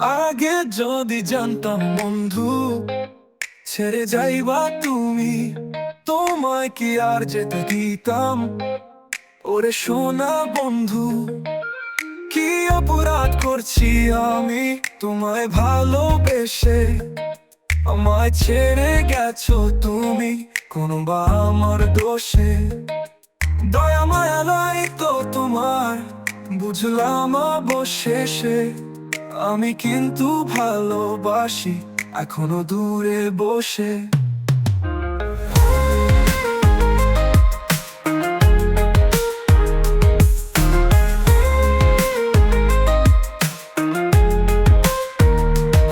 আগে যদি জানতাম বন্ধু, ছেড়ে যাইবা তুমি, তোমায় কি আর যেতে দিতাম? ওরে সোনা বন্ধু, কি অপরাধ করছি আমি? তোমায় ভালোবেসে আমায় ছেড়ে গেছো তুমি কোনো বা আমার দোষে। দয়া মায়ালাই তো তোমার, বুঝলাম অবশেষে। আমি কিন্তু ভালোবাসি, এখনও দূরে বসে।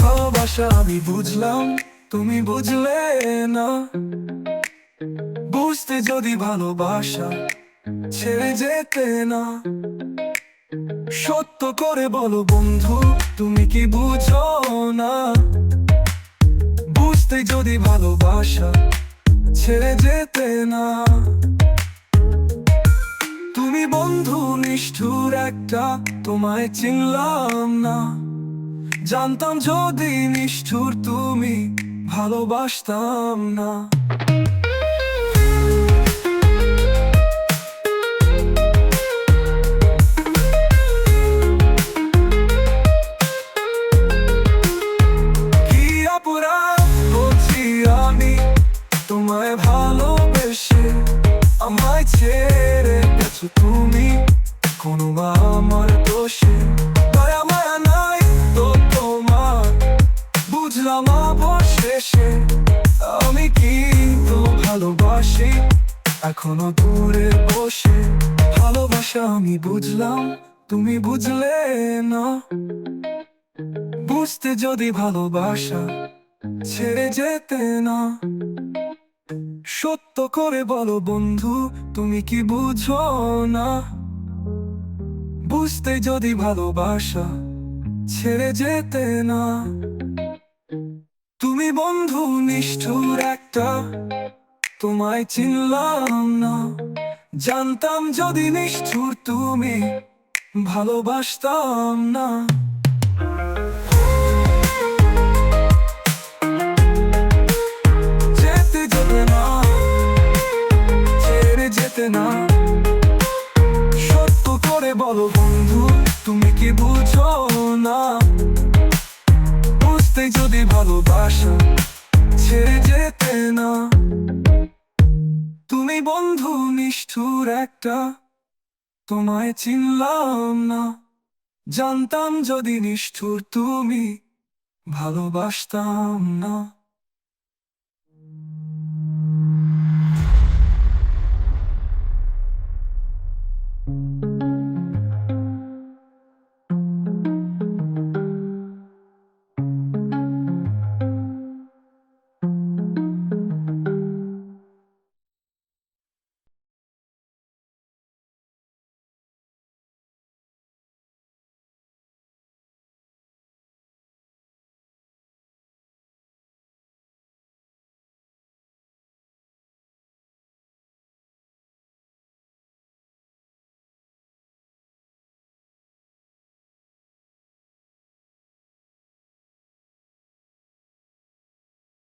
ভালোবাসা আমি বুঝলাম, তুমি বুঝলে না। বুঝতে যদি ভালোবাসা ছেড়ে যেতে না। সত্য করে বলো বন্ধু তুমি কি বুঝো না? বুঝতে যদি ভালোবাসা ছেড়ে যেতে না। তুমি বন্ধু নিষ্ঠুর একটা, তোমায় চিনলাম না। জানতাম যদি নিষ্ঠুর তুমি, ভালোবাসতাম না। ছেড়ে গেছো তুমি। কোনো আমার দোষে। দয়া, মায়া নাই তো তোমার। বুঝলাম অবশেষে আমি কি তো ভালোবাসি। এখনও দূরে বসে। ভালোবাসা আমি বুঝলাম, তুমি বুঝলে না। বুঝতে যদি ভালোবাসা ছেড়ে যেতে না। সত্য করে বলো বন্ধু, তুমি কি বুঝো না? বুঝতে যদি ভালোবাসা ছেড়ে যেতে না। তুমি বন্ধু নিষ্ঠুর একটা, তোমায় চিনলাম না। জানতাম যদি নিষ্ঠুর তুমি, ভালোবাসতাম না। ভালোবাসা ছেড়ে যেতে না। তুমি বন্ধু নিষ্ঠুর একটা, তোমায় চিনলাম না। জানতাম যদি নিষ্ঠুর তুমি, ভালোবাসতাম না।